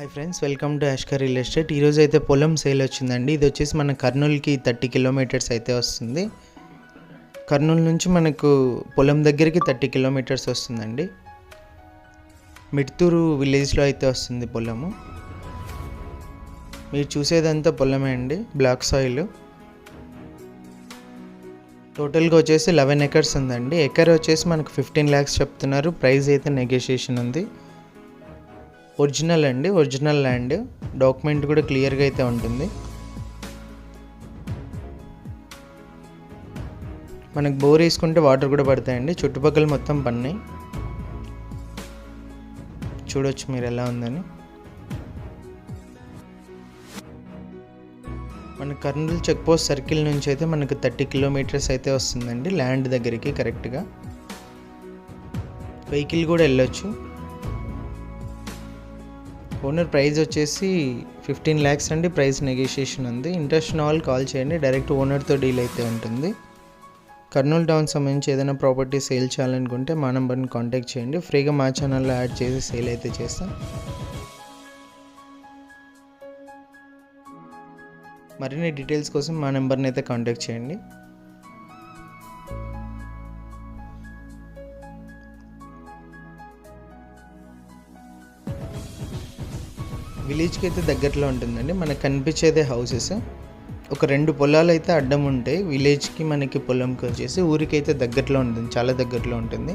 Hi friends welcome to Ashkar real estate ఈరోజు అయితే పొలం సేల్ వచ్చిందండి. ఇది వచ్చేసి మన కర్నూలుకి థర్టీ కిలోమీటర్స్ అయితే వస్తుంది. కర్నూలు నుంచి మనకు పొలం దగ్గరికి థర్టీ కిలోమీటర్స్ వస్తుందండి. మిడ్తూరు విలేజ్లో అయితే వస్తుంది పొలము. మీరు చూసేదంతా పొలమే అండి బ్లాక్ సాయిల్ టోటల్గా వచ్చేసి లెవెన్ ఎకర్స్ ఉందండి. ఎకర్ వచ్చేసి మనకు ఫిఫ్టీన్ ల్యాక్స్ చెప్తున్నారు. ప్రైస్ అయితే నెగోషియేషన్ ఉంది. ఒరిజినల్ అండి ఒరిజినల్ ల్యాండ్. డాక్యుమెంట్ కూడా క్లియర్గా అయితే ఉంటుంది. మనకు బోర్ వేసుకుంటే వాటర్ కూడా పడతాయండి. చుట్టుపక్కల మొత్తం పన్నాయి చూడొచ్చు మీరు ఎలా ఉందని. మన కర్నూలు చెక్ పోస్ట్ సర్కిల్ నుంచి అయితే మనకు థర్టీ కిలోమీటర్స్ అయితే వస్తుందండి. ల్యాండ్ దగ్గరికి కరెక్ట్గా. వెహికల్ కూడా వెళ్ళొచ్చు. ఓనర్ ప్రైస్ వచ్చేసి ఫిఫ్టీన్ ల్యాక్స్ అండి. ప్రైస్ నెగోషియేషన్ ఉంది. ఇంట్రెస్ట్ ఉన్న వాళ్ళు కాల్ చేయండి. డైరెక్ట్ ఓనర్తో డీల్ అయితే ఉంటుంది. కర్నూలు టౌన్ సంబంధించి ఏదైనా ప్రాపర్టీ సేల్ చేయాలనుకుంటే మా నెంబర్ని కాంటాక్ట్ చేయండి. ఫ్రీగా మా ఛానల్లో యాడ్ చేసి సేల్ అయితే చేస్తాం. మరిన్ని డీటెయిల్స్ కోసం మా నెంబర్ని అయితే కాంటాక్ట్ చేయండి. విలేజ్కి అయితే దగ్గరలో ఉంటుందండి. మనకు కనిపించేదే హౌసెస్. ఒక రెండు పొలాలు అయితే అడ్డం ఉంటాయి. విలేజ్కి మనకి పొలంకి వచ్చేసి ఊరికి అయితే దగ్గరలో ఉంటుంది. చాలా దగ్గరలో ఉంటుంది.